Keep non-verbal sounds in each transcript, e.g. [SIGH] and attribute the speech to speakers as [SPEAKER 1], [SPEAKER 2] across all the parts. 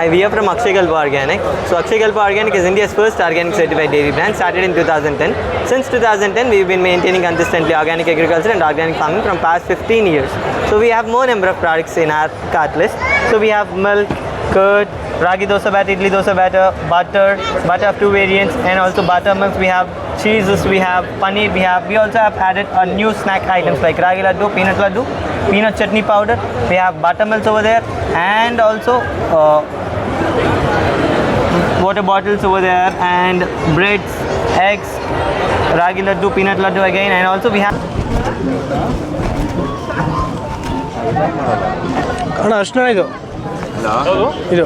[SPEAKER 1] Hi, we are from Akshakalpa Organic. So Akshakalpa Organic is India's first organic certified dairy brand, started in 2010. Since 2010, we've been maintaining consistently organic agriculture and organic farming from past 15 years. So we have more number of products in our cart list. So we have milk, curd, ragi dosa batter, idli dosa batter, butter, butter of two variants, and also buttermilk. We have cheeses, we have paneer, we have. We also have added a new snack items like ragi laddu, peanut laddu, peanut chutney powder. We have buttermilks over there, and also. Uh, water bottles over there and breads, eggs, ragi laddu, peanut laddu again and also we have
[SPEAKER 2] ಅಣ್ಣ ಅಷ್ಟು ಇದು ಇದು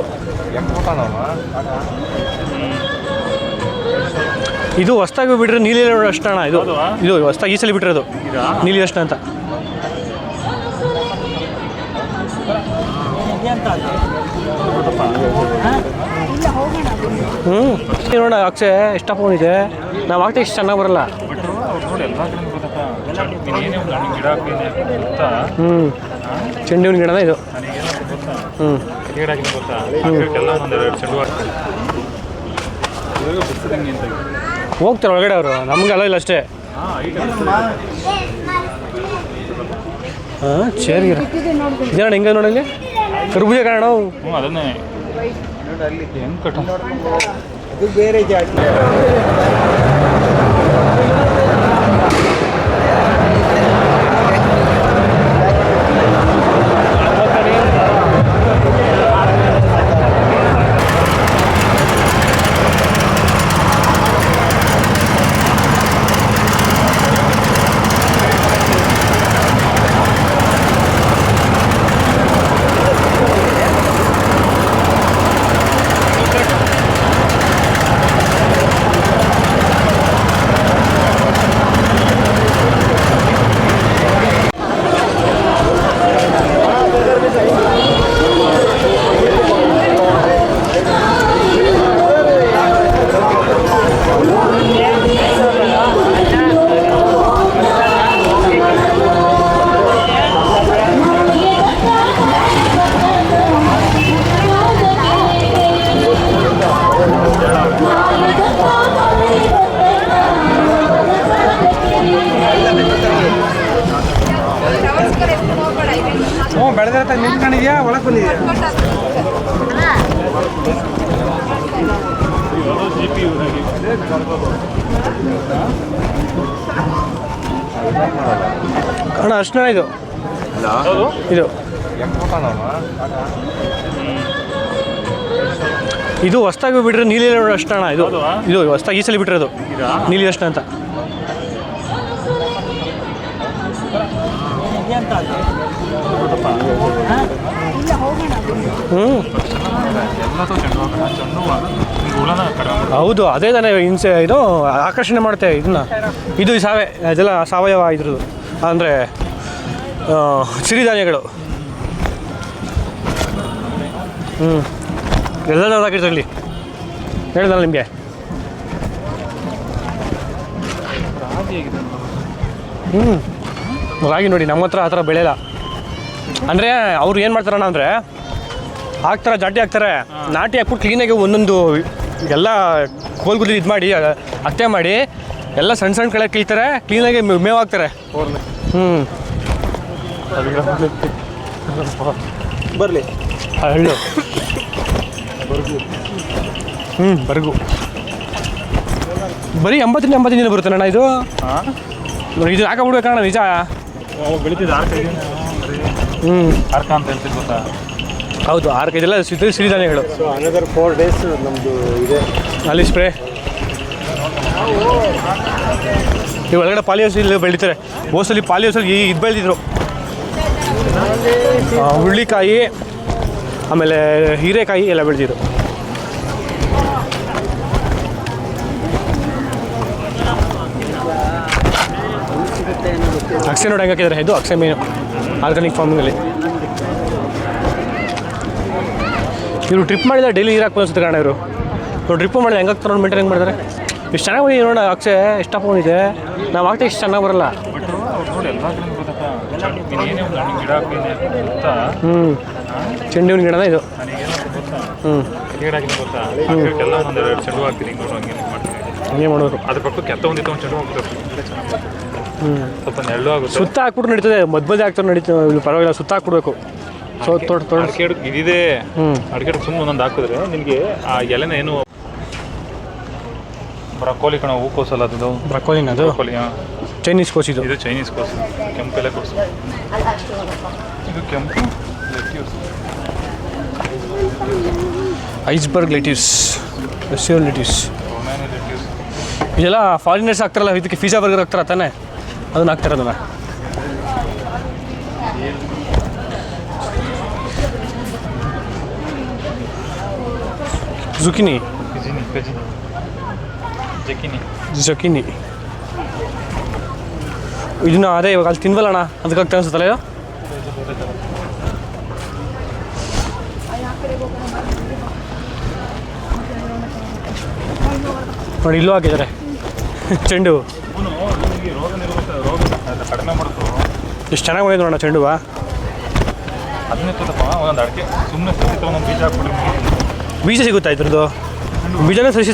[SPEAKER 2] ಇದು ಹೊಸ್ದಾಗಿ ಬಿಟ್ರೆ ನೀಲಿ ಅಷ್ಟಣ ಅಣ್ಣ ಇದು ಇದು ಹೊಸ್ದಾಗಿ ಈ ಸಲ ಬಿಟ್ಟಿರೋದು ನೀಲಿ ಅಷ್ಟ ಅಂತ ಹ್ಞೂ ನೋಡೋಣ ಇಷ್ಟ ಫೋನ್ ಇದೆ. ನಾವು ಆಗ್ತಾ ಇಷ್ಟು ಚೆನ್ನಾಗಿ ಬರಲ್ಲ. ಹ್ಞೂ ಚೆಂಡು ಹೂವಿನ ಗಿಡನ ಇದು? ಹ್ಞೂ ಹೋಗ್ತಾರೆ ಒಳಗಡೆ ಅವರು. ನಮ್ಗೆ ಅಲ್ಲ ಇಲ್ಲ ಅಷ್ಟೇ.
[SPEAKER 3] ಹಾಂ
[SPEAKER 2] ಚೇರ್ಗಿರ ಇದೇನಣ್ಣ ಹೆಂಗೆ ನೋಡಲ್ಲಿ? ಕರ್ಬೂಜ ಕಾರಣ
[SPEAKER 3] ಹ್ಞೂ ಅದು ಬೇರೆ ಕಟ್ಟ
[SPEAKER 2] ಹ್ಞೂ ಬೆಳೆದಿರತ್ತ ನಿಂತ್ಕೊಂಡಿದ್ಯಾ? ಒಳಗೆ ಬಂದಿದ್ಯಾ? ಅಣ್ಣ ಅಷ್ಟು ಇದು. ಇದು. ಇದು ಹೊಸ್ದಾಗಿ ಬಿಟ್ರೆ ನೀಲಿ ಅಷ್ಟಣ ಇದು. ಇದು ಹೊಸ್ದಾಗಿ ಈ ಸಲ ಬಿಟ್ಟಿರೋದು.
[SPEAKER 3] ಅದು
[SPEAKER 2] ನೀಲಿ ಅಷ್ಟ ಅಂತ. ಹೌದು, ಅದೇ ತಾನೇ ಹಿಂಸೆ, ಇದು ಆಕರ್ಷಣೆ ಮಾಡುತ್ತೆ ಇದನ್ನ. ಇದು ಸಾವೆ ಅದೆಲ್ಲ ಸಾವಯವ ಇದ್ರದ್ದು. ಅಂದರೆ ಸಿರಿಧಾನ್ಯಗಳು. ಹ್ಞೂ ಎಲ್ಲ ಹಾಕಿರ್ತಾರೆ ಹೇಳ್ದಲ್ಲ ನಿಮಗೆ? ಹ್ಞೂ ರಾಗಿ ನೋಡಿ, ನಮ್ಮ ಹತ್ರ ಆ ಥರ ಬೆಳೆಯಲ್ಲ. ಅಂದರೆ ಅವ್ರು ಏನು ಮಾಡ್ತಾರಣ್ಣ ಅಂದರೆ ಹಾಕ್ತಾರೆ ಜಾಟಿ ಹಾಕ್ತಾರೆ ನಾಟಿ ಹಾಕ್ಬಿಟ್ಟು ಕ್ಲೀನಾಗಿ ಒಂದೊಂದು ಎಲ್ಲ ಕೋಲ್ಗುಲಿ ಇದು ಮಾಡಿ ಅತ್ತೆ ಮಾಡಿ ಎಲ್ಲ ಸಣ್ಣ ಸಣ್ಣ ಕಡೆ ಕೀಳ್ತಾರೆ ಕ್ಲೀನಾಗಿ ಮೇವು ಹಾಕ್ತಾರೆ. ಹ್ಞೂ
[SPEAKER 4] ಬರಲಿ.
[SPEAKER 2] ಹಳ್ಳು ಹ್ಞೂ ಬರ್ಗು. ಬರೀ ಎಂಬತ್ತರಿಂದ ಎಂಬತ್ತು ದಿನ ಬರುತ್ತೆ ಅಣ್ಣ ಇದು ಇದು ಹಾಕಬಿಡ್ಬೇಕಣ್ಣ ನಿಜ.
[SPEAKER 3] ಬೆಳಿತಿದ್ದ
[SPEAKER 2] ಹ್ಞೂ
[SPEAKER 3] ಆರ್ಕ ಅಂತ ಹೇಳ್ತಿದ್ದು ಗೊತ್ತಾ?
[SPEAKER 2] ಹೌದು ಆರು ಇದೆಲ್ಲ ಸಿದ್ಧ ಸಿರಿಧಾನ್ಯಗಳು.
[SPEAKER 4] ಸೊ ಅನದರ್ ಫೋರ್ ಡೇಸ್ ನಮ್ಮದು ಇದೆ.
[SPEAKER 2] ಅಲ್ಲಿ ಸ್ಪ್ರೇ ಈ ಒಳಗಡೆ ಪಾಲಿ ಹೌಸ್ ಇಲ್ಲಿ ಬೆಳಿತಾರೆ. ಮೋಸ್ಟ್ಲಿ ಪಾಲಿ ಹೌಸಲ್ಲಿ ಈ ಇದು ಬೆಳೆದಿದ್ರು. ಹುರುಳಿಕಾಯಿ ಆಮೇಲೆ ಹೀರೆಕಾಯಿ ಎಲ್ಲ ಬೆಳೆದಿದ್ರು. ಅಕ್ಷಯ ನೋಡಿ ಹೆಂಗೆ ಹಾಕಿದ್ದಾರೆ. ಇದು ಅಕ್ಷಯ ಮೀನು. ಆರ್ಗಾನಿಕ್ ಫಾರ್ಮಿಂಗಲ್ಲಿ. ಇವರು ಟ್ರಿಪ್ ಮಾಡಿದ ಡೈಲಿ ನೀರು ಹಾಕ್ಬೋದು ಅನ್ಸುತ್ತೆ ಕಾರಣ ಇವರು. ಇವ್ರು ಟ್ರಿಪ್ ಮಾಡಿದ್ರೆ ಹೆಂಗೆ ಹಾಕ್ತಾರೆ ಮೇಂಟೈನ್ ಹೆಂಗೆ ಮಾಡ್ತಾರೆ ಇಷ್ಟು ಚೆನ್ನಾಗಿ ಬಂದಿದೆ ನೋಡೋಣ ಅಕ್ಷೆ ಇಷ್ಟಪ್ಪ ಇದೆ ನಾವು ಆಗ್ತಾ ಇಷ್ಟು ಚೆನ್ನಾಗಿ ಬರಲ್ಲ.
[SPEAKER 3] ನೋಡಿ
[SPEAKER 2] ಹ್ಞೂ ಚೆಂಡು ಹೂವಿನ ಗಿಡನ ಇದು. ಹ್ಞೂ
[SPEAKER 3] ಹಿಂಗೆ
[SPEAKER 2] ಮಾಡಬೇಕು
[SPEAKER 3] ಅದ್ರ ಪಕ್ಕ ಕೆತ್ತ ಒಂದಿತ್ತು, ಒಂದು ಚೆಂಡು
[SPEAKER 2] ಹೋಗ್ತಾರೆ
[SPEAKER 3] ಸ್ವಲ್ಪ ನೆರಳು ಆಗುತ್ತೆ.
[SPEAKER 2] ಸುತ್ತ ಹಾಕ್ಬಿಟ್ಟು ನಡೀತದೆ ಮಧ್ಯ ಮಧ್ಯೆ ಹಾಕ್ತಾರೆ ನಡೀತದೆ ಪರವಾಗಿಲ್ಲ ಸುತ್ತ ಹಾಕ್ಬಿಡ್ಬೇಕು ಸೊ ತೋಟ ತೋಟ
[SPEAKER 3] ಅಡಿಕೆ ಇದಿದೆ. ಅಡಿಕೆ ಸುಮ್ಮನೆ ಒಂದೊಂದು ಹಾಕಿದ್ರೆ ನಿಮಗೆ ಆ ಎಲೆನ ಏನು? ಬ್ರಕೋಲಿ ಕಣ ಹೂಕೋಸಲ್ಲ ಅದು?
[SPEAKER 2] ಬ್ರಕೋಲಿನ ಅದು?
[SPEAKER 3] ಬ್ರಕೋಲಿ ಹಾಂ.
[SPEAKER 2] ಚೈನೀಸ್ ಕೋಸ್ ಇದು.
[SPEAKER 3] ಇದು ಚೈನೀಸ್ ಕೋಸು. ಕೆಂಪು ಎಲೆ ಕೋಸು. ಇದು ಕೆಂಪು. Iceberg
[SPEAKER 2] lettuce. ಲೆಟ್ಯೂಸ್. ಇದೆಲ್ಲ ಫಾರಿನರ್ಸ್ ಆಗ್ತಾರಲ್ಲ ಇದಕ್ಕೆ ಫಿಜಾ ಬರ್ಗರ್ ಆಗ್ತಾರ ತಾನೆ? ಅದನ್ನ ಹಾಕ್ತಾರೆ ಅದನ್ನ. ಜುಕಿನಿ.
[SPEAKER 3] ಜಕಿನಿ
[SPEAKER 2] ಇದನ್ನ ಅದೇ ಇವಾಗ ಅಲ್ಲಿ ತಿನ್ವಲ್ಲ ಅಣ್ಣ ಅದಕ್ಕೆ ಆಗ್ತಾ ಅನ್ಸುತ್ತಲ್ಲ ಇದು? ನೋಡಿ ಇಲ್ಲೂ ಹಾಕಿದ್ದಾರೆ. ಚೆಂಡು
[SPEAKER 3] ಇವನು ನಿಮಗೆ ರೋಗ ನಿರೋಧಕ ರೋಗ ಅದು ಕಡಿಮೆ ಮಾಡ್ತು
[SPEAKER 2] ಎಷ್ಟು ಚೆನ್ನಾಗಿ ಹೋಗಿದೆ ನೋಡೋಣ ಚೆಂಡು ಹೂವ.
[SPEAKER 3] ಹದಿನೆಂಟು ಒಂದೊಂದು ಅಡಿಕೆ. ಸುಮ್ಮನೆ ಬೀಜ
[SPEAKER 2] ಸಿಗುತ್ತಾ ಇದ್ರದ್ದು? ಬೀಜನೇ ಸಸಿ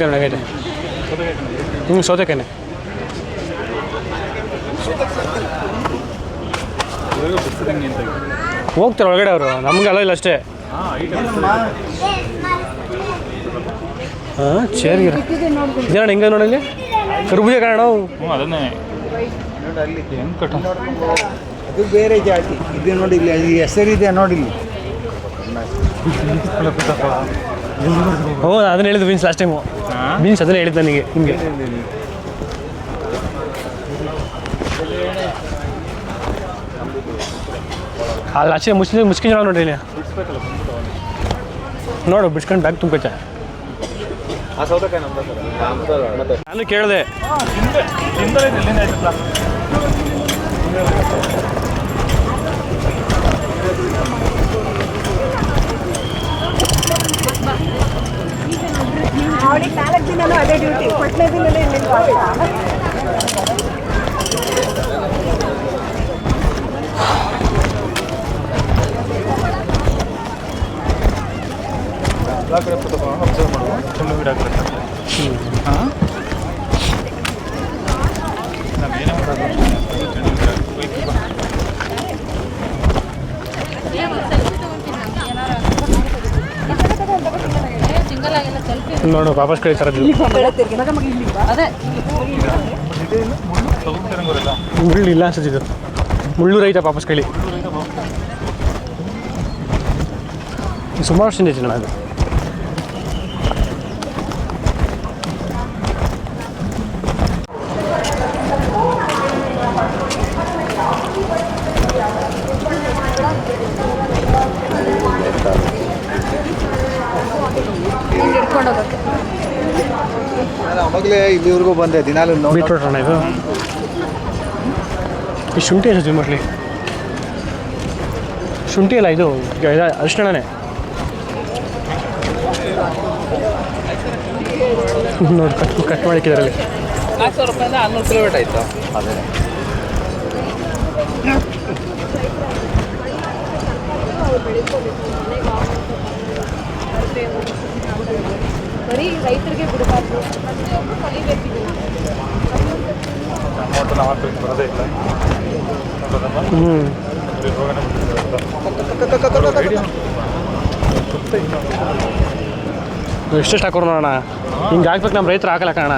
[SPEAKER 2] ಸೌತೆಕಾಯಿ ಒಳಗೈತೆ ಹ್ಞೂ ಸೌತೆಕಾಯಿನೇ ಹೋಗ್ತಾರೆ ಒಳಗಡೆ ಅವರು ನಮ್ಗೆ ಅಲ್ಲ ಇಲ್ಲ ಅಷ್ಟೇ.
[SPEAKER 3] ಹಾಂ ಚೇರ್
[SPEAKER 2] ಹಾಂ ಚೇರ್ಗಿರ ಇದೇನ ಹಿಂಗೆ ನೋಡಲ್ಲಿ? ಕರ್ಬೂಜ ಕಾರಣ
[SPEAKER 3] ಅದನ್ನೇ.
[SPEAKER 4] ಅದು ಬೇರೆ ಜಾತಿ. ಇದು ನೋಡಿ ಇಲ್ಲಿ ಈ ಹೆಸರಿದೆ ನೋಡಿ [LAUGHS]
[SPEAKER 2] ಹ್ಞೂ ಅದನ್ನ ಹೇಳಿದ್ದು ಬೀನ್ಸ್ ಲಾಸ್ಟ್ ಟೈಮು
[SPEAKER 3] ಹಾಂ
[SPEAKER 2] ಬೀನ್ಸ್ ಅದನ್ನ ಹೇಳಿದ್ದು ನನಗೆ, ನಿಮಗೆ. ಅಲ್ಲಿ ಆಚೆ ಮುಚ್ಚಿ ಜನ ನೋಡ್ರಿ ನೋಡು ಬಿಡ್ಸ್ಕೊಂಡು ಬ್ಯಾಗ್ ತುಂಬ
[SPEAKER 4] ಆ ಸೌತೆಕಾಯಿ ನಮ್ದು ಮತ್ತೆ
[SPEAKER 2] ನಾನು ಕೇಳಿದೆ.
[SPEAKER 5] ನಾಲ್ಕು ದಿನನೂ ಅದೇ ಡ್ಯೂಟಿ ಕೊಟ್ಟನೇ ದಿನನೇ ಇಲ್ಲಿ ವಾಸ
[SPEAKER 3] ಎಲ್ಲ ಕಡೆ ಅಬ್ಸರ್ವ್ ಮಾಡುವ ಚೆಂಡು ಗಿಡ ಹಾಕ್ಬೇಕು ಹಾಂ
[SPEAKER 2] ನೋಡು ವಾಪಸ್ ಕಡೆ ತರದ್ದು ಮುಳ್ಳು ಇಲ್ಲ ಅನ್ಸುತ್ತಿದ್ದು ಮುಳ್ಳು ರೈತ ವಾಪಸ್ ಕಳಿ. ಸುಮಾರು ಸಿಂಧಿ ಜನ ಅದು.
[SPEAKER 4] ನಾನು ಅವಾಗಲೇ ಇಲ್ಲಿವರೆಗೂ ಬಂದೆ ದಿನಾಲು ನೋಡಿ
[SPEAKER 2] ಬೀಟ್ರೋಟ್ ಅಣ್ಣ ಇದು. ಈ ಶುಂಠಿ ಎಷ್ಟು ಮೋಸ್ಟ್ಲಿ ಶುಂಠಿ ಅಲ್ಲ ಇದು ಅರಿಶಿಣನೇ. ನೋಡಿ ಕಟ್ ಕಟ್ ಮಾಡಿಕ್ಕಿದ್ರಲ್ಲಿ.
[SPEAKER 5] ಬರೀ ರೈತರಿಗೆ ಬಿಡಬಾರ್ದು ಪ್ರತಿಯೊಬ್ಬರು ಕಲಿಬೇಕಿದೆ
[SPEAKER 3] ಟೊಮೊಟೊ ನಾವು ಹಾಕ್ಬೇಕು ಬರೋದೇ ಇಲ್ಲ ಹೌದಮ್ಮ?
[SPEAKER 2] ಹ್ಞೂ
[SPEAKER 3] ಇಲ್ಲಿ ರೋಗನೇ ಬಂದಿದೆ ಅಂತ.
[SPEAKER 2] ಎಷ್ಟೆಷ್ಟು ಹಾಕೋರು ನೋಡೋಣ. ಹಿಂಗೆ ಹಾಕ್ಬೇಕು ನಮ್ಮ ರೈತರು ಹಾಕಲ್ಲ ಕಾಣ.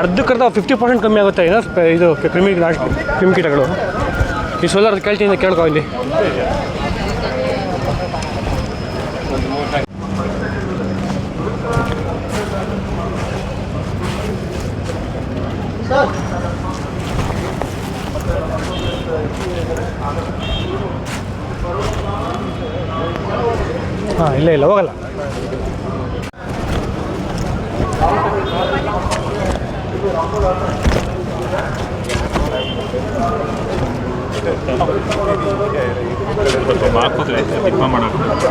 [SPEAKER 2] ಅರ್ಧಕ್ಕರ್ಧ ಫಿಫ್ಟಿ ಪರ್ಸೆಂಟ್ ಕಮ್ಮಿ ಆಗುತ್ತೆ ಏನೋ ಇದು ಕ್ರಿಮಿ ಕ್ರಿಮಿಕೀಟಗಳು ಈ ಸೋಲಾರ್ ಕೇಳ್ತೀನಿ ಕೇಳ್ಕೊ ಇಲ್ಲಿ. ಹಾಂ ಇಲ್ಲ ಇಲ್ಲ ಹೋಗಲ್ಲ.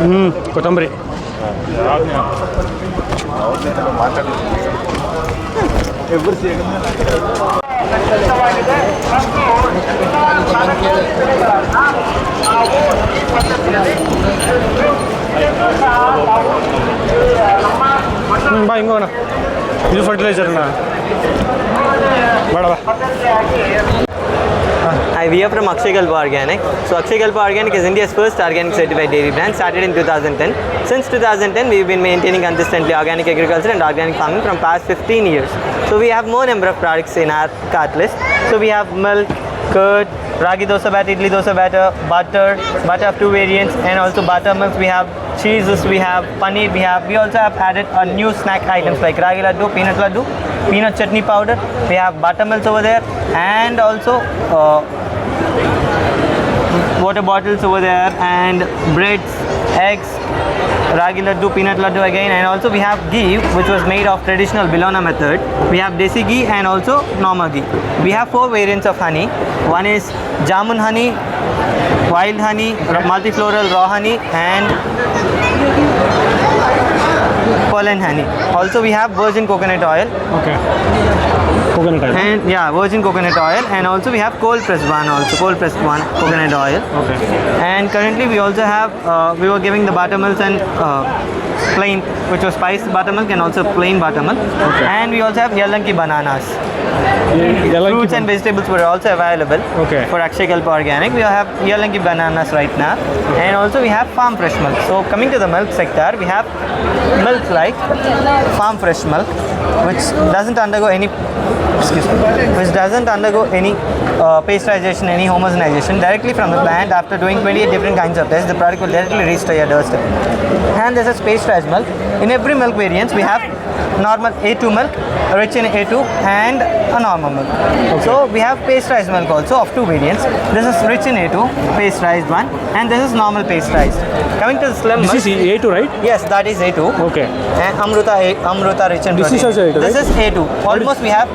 [SPEAKER 2] ಹ್ಞೂ ಕೊತ್ತಂಬರಿ. ನಾವು ಈ ಹ್ಞೂ ಬಾ ಹಿಂಗೋಣ ಇದು ಫರ್ಟಿಲೈಸರ್ನ ಬೇಡ ಬಾ
[SPEAKER 1] Hi, we are from Akshay Kalpa Organic. So Akshay Kalpa Organic is India's first organic certified dairy brand, started in 2010. Since 2010, we've been maintaining consistently organic agriculture and organic farming from past 15 years. So we have more number of products in our cart list. So we have milk, curd, ragi dosa batter, idli dosa batter, butter, butter of two variants, and also buttermilk. We have cheeses, we have paneer, we have. We also have added a new snack items like ragi laddu, peanut laddu, peanut chutney powder. We have buttermilk over there, and also. Uh, water bottles over there and breads, eggs, ragi laddu, peanut laddu again and also we have ghee which was made of traditional Bilona method. We have desi ghee and also normal ghee. We have four variants of honey. One is jamun honey, wild honey, multifloral raw honey and pollen honey. Also we have virgin coconut oil.
[SPEAKER 2] Okay. Coconut oil.
[SPEAKER 1] And yeah, virgin coconut oil and also we have cold pressed one also, cold pressed one coconut oil.
[SPEAKER 2] Okay.
[SPEAKER 1] And currently we also have, uh, we were giving the buttermilk and uh, plain, which was spiced buttermilk and also plain buttermilk.
[SPEAKER 2] Okay.
[SPEAKER 1] And we also have yalanki bananas fruits and vegetables were also available
[SPEAKER 2] Okay.
[SPEAKER 1] for Akshay Kalpa Organic. We have Yalanki bananas right now, and also we have farm fresh milk. So coming to the milk sector, we have milk like farm fresh milk, which doesn't undergo any excuse me, which doesn't undergo any uh, pasteurization, any homogenization. Directly from the plant, after doing 28 different kinds of tests, the product will directly reach to your doorstep. And this is pasteurized milk. In every milk variants, we have normal A2 milk, rich in A2 and a normal milk. Okay. So we have pasteurized milk also of two variants. This is rich in A2, pasteurized one, and this is normal pasteurized. Coming to the slim this
[SPEAKER 2] milk. This is A2, right?
[SPEAKER 1] Yes, that is A2.
[SPEAKER 2] Okay.
[SPEAKER 1] And Amruta, A, Amruta rich in
[SPEAKER 2] This
[SPEAKER 1] protein.
[SPEAKER 2] is A2, right?
[SPEAKER 1] This is A2. Almost we have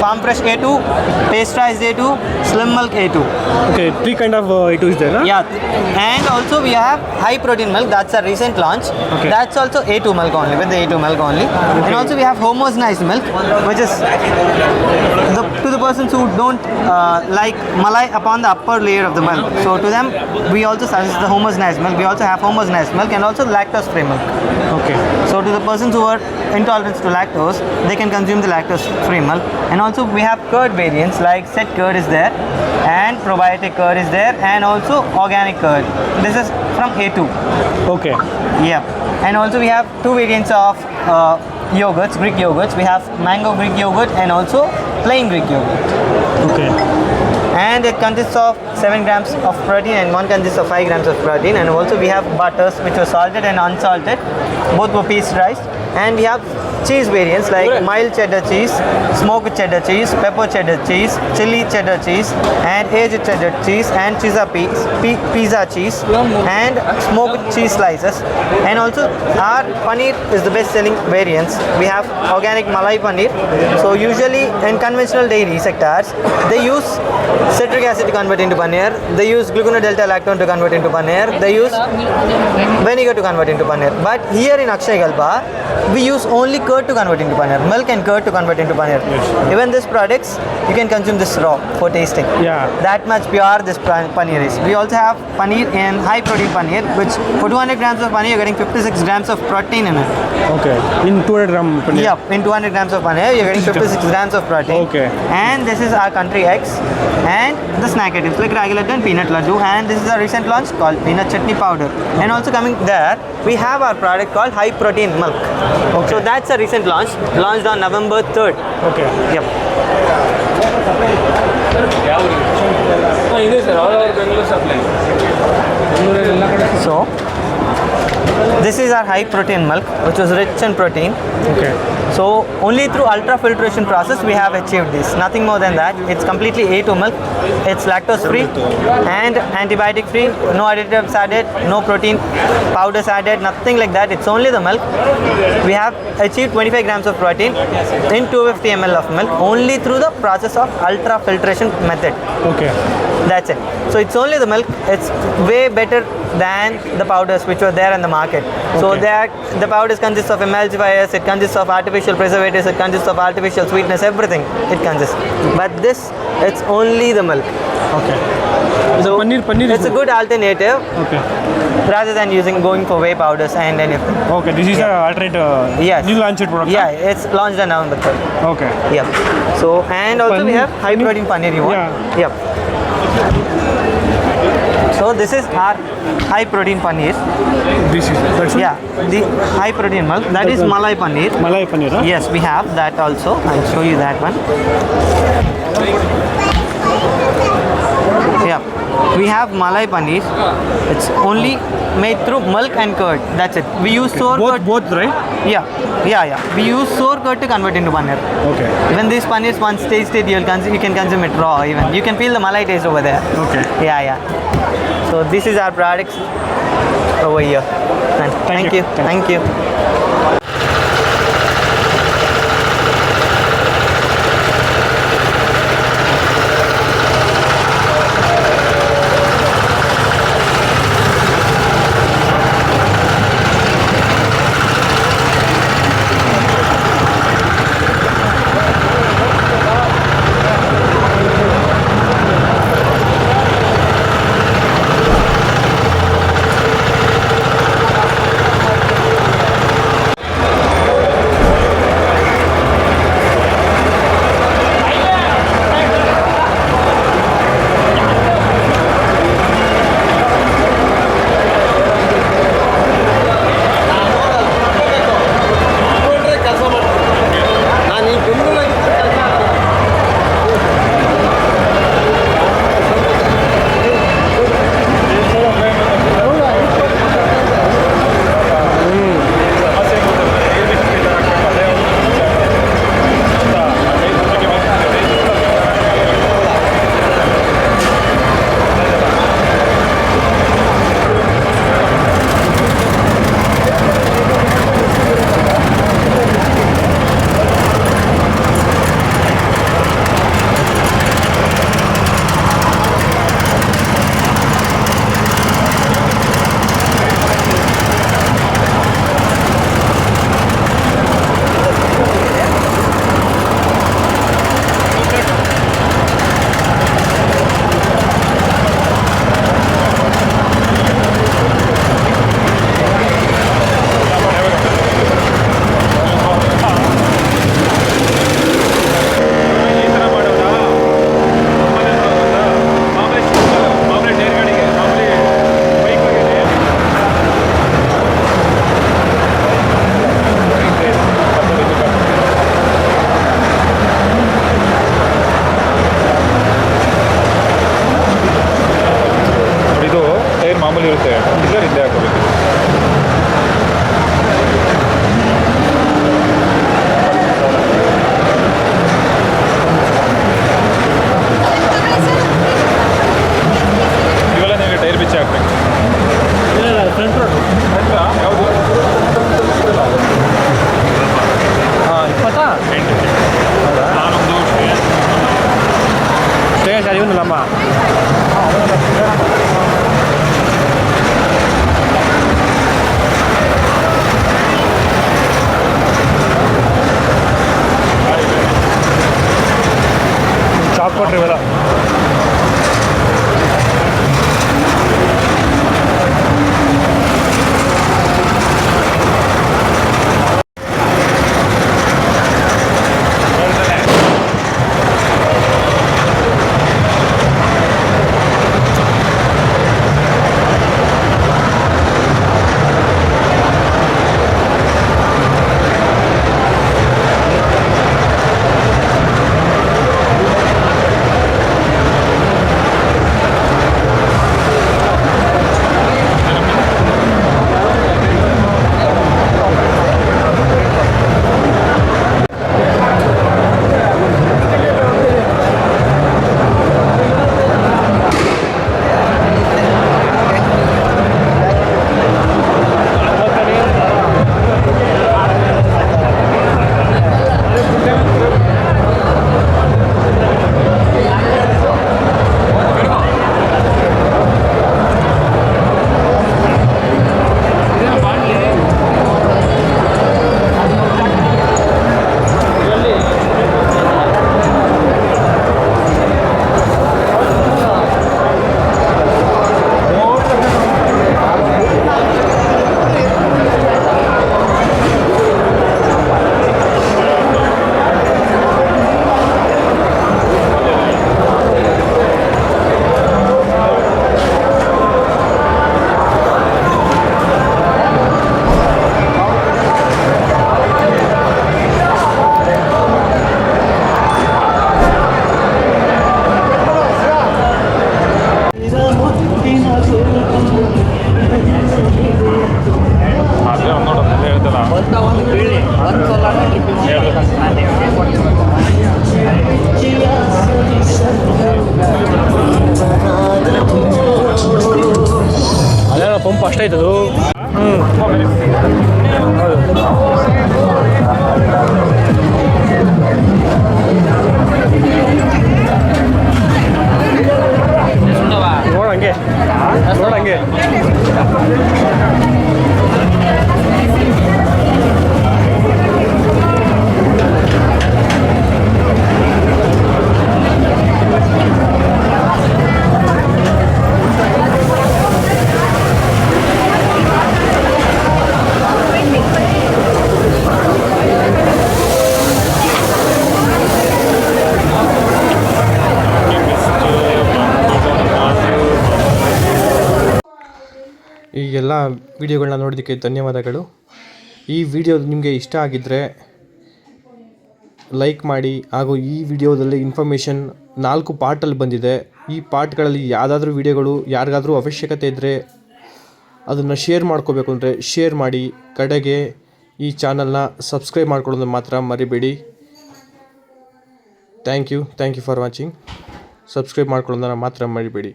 [SPEAKER 1] farm fresh A2, pasteurized A2, slim milk A2.
[SPEAKER 2] Okay, three kind of uh, A2 is there, huh?
[SPEAKER 1] Yeah. And also we have high protein milk. That's a recent launch.
[SPEAKER 2] Okay.
[SPEAKER 1] That's also A2 milk only, with the A2 milk only. Okay. And also we have homogenized milk which is the, to the persons who don't uh, like malai upon the upper layer of the milk. So to them, we also suggest the Homer's Nash milk. We also have Homer's Nash milk and also lactose-free milk.
[SPEAKER 2] Okay.
[SPEAKER 1] So to the persons who are intolerant to lactose, they can consume the lactose-free milk. And also we have curd variants like set curd is there and probiotic curd is there and also organic curd. This is from A2.
[SPEAKER 2] Okay.
[SPEAKER 1] Yeah. And also we have two variants of uh, yogurts, Greek yogurts. We have mango Greek yogurt and also plain Greek yogurt.
[SPEAKER 2] Okay.
[SPEAKER 1] And it consists of 7 grams of protein and one consists of 5 grams of protein. And also we have butters which are salted and unsalted. Both were pasteurized. And we have cheese variants like mild cheddar cheese, smoked cheddar cheese, pepper cheddar cheese, chili cheddar cheese, and aged cheddar cheese, and pizza, pizza cheese, and smoked cheese slices. And also our paneer is the best selling variants. We have organic malai paneer. So usually in conventional dairy sectors, they use citric acid to convert into paneer. They use gluconodelta lactone to convert into paneer. They use vinegar to convert into paneer. But here in Akshay Galpa, we use only curd to convert into paneer, milk and curd to convert into paneer. Yes. Even these products, you can consume this raw for tasting.
[SPEAKER 2] Yeah.
[SPEAKER 1] That much pure this paneer is. We also have paneer and high protein paneer, which for 200 grams of paneer, you're getting 56 grams of protein in it.
[SPEAKER 2] Okay. In 200 grams paneer?
[SPEAKER 1] Yeah, in 200 grams of paneer, you're getting 56 grams of protein.
[SPEAKER 2] Okay.
[SPEAKER 1] And this is our country eggs and the snack items like regular and peanut laddu. And this is our recent launch called peanut chutney powder. And also coming there, we have our product called high protein milk. Okay. So that's a recent launch, launched on November 3rd.
[SPEAKER 2] Okay.
[SPEAKER 1] Yep. So, This is our high protein milk, which was rich in protein.
[SPEAKER 2] Okay.
[SPEAKER 1] So only through ultrafiltration process we have achieved this. Nothing more than that. It's completely A2 milk. It's lactose free and antibiotic free. No additives added, no protein powders added, nothing like that. It's only the milk. We have achieved 25 grams of protein in 250 ml of milk only through the process of ultrafiltration method.
[SPEAKER 2] Okay.
[SPEAKER 1] That's it. So it's only the milk. It's way better than the powders which were there in the market.
[SPEAKER 2] Okay.
[SPEAKER 1] So that the powders consists of emulsifiers, it consists of artificial preservatives, it consists of artificial sweetness, everything it consists. But this, it's only the milk.
[SPEAKER 2] Okay. So paneer, paneer
[SPEAKER 1] it's a good alternative.
[SPEAKER 2] Okay.
[SPEAKER 1] Rather than using going for whey powders and anything.
[SPEAKER 2] Okay, this is yeah. a alternate.
[SPEAKER 1] Uh, yes.
[SPEAKER 2] New launched product.
[SPEAKER 1] Yeah, huh? it's launched on November 3rd.
[SPEAKER 2] Okay.
[SPEAKER 1] Yeah. So and also
[SPEAKER 2] paneer, we
[SPEAKER 1] have high protein paneer. You want?
[SPEAKER 2] Yeah.
[SPEAKER 1] Yep. Yeah. So this is our high protein paneer.
[SPEAKER 2] This is that's
[SPEAKER 1] yeah, the high protein milk. That is Malai paneer.
[SPEAKER 2] Malai paneer. Huh?
[SPEAKER 1] Yes, we have that also. I'll show you that one we have malai paneer. It's only made through milk and curd. That's it. We use sour
[SPEAKER 2] both,
[SPEAKER 1] curd.
[SPEAKER 2] Both, right?
[SPEAKER 1] Yeah, yeah, yeah. We use sour curd to convert into paneer.
[SPEAKER 2] Okay.
[SPEAKER 1] Even this paneer, once tasted, you can you can consume it raw. Even you can feel the malai taste over there.
[SPEAKER 2] Okay.
[SPEAKER 1] Yeah, yeah. So this is our products over here. Thank, Thank
[SPEAKER 2] you.
[SPEAKER 1] you. Thank you.
[SPEAKER 2] ಅದೇ pump ಅಷ್ಟೇ ಹ್ಞೂ ನೋಡಂಗೆ ನೋಡಂಗೆ ಈ ಎಲ್ಲ ವಿಡಿಯೋಗಳನ್ನ ನೋಡೋದಕ್ಕೆ ಧನ್ಯವಾದಗಳು. ಈ ವಿಡಿಯೋ ನಿಮಗೆ ಇಷ್ಟ ಆಗಿದ್ದರೆ ಲೈಕ್ ಮಾಡಿ, ಹಾಗೂ ಈ ವಿಡಿಯೋದಲ್ಲಿ ಇನ್ಫಾರ್ಮೇಷನ್ ನಾಲ್ಕು ಪಾರ್ಟಲ್ಲಿ ಬಂದಿದೆ. ಈ ಪಾರ್ಟ್ಗಳಲ್ಲಿ ಯಾವುದಾದ್ರೂ ವಿಡಿಯೋಗಳು, ಯಾರಿಗಾದರೂ ಅವಶ್ಯಕತೆ ಇದ್ದರೆ ಅದನ್ನು ಶೇರ್ ಮಾಡ್ಕೋಬೇಕು ಅಂದರೆ ಶೇರ್ ಮಾಡಿ, ಕಡೆಗೆ ಈ ಚಾನಲ್ನ ಸಬ್ಸ್ಕ್ರೈಬ್ ಮಾಡ್ಕೊಳ್ಳೋದು ಮಾತ್ರ ಮರಿಬೇಡಿ. Thank you thank you for watching subscribe ಮಾಡ್ಕೊಳ್ಳೋದನ್ನ ಮಾತ್ರ ಮರಿಬೇಡಿ.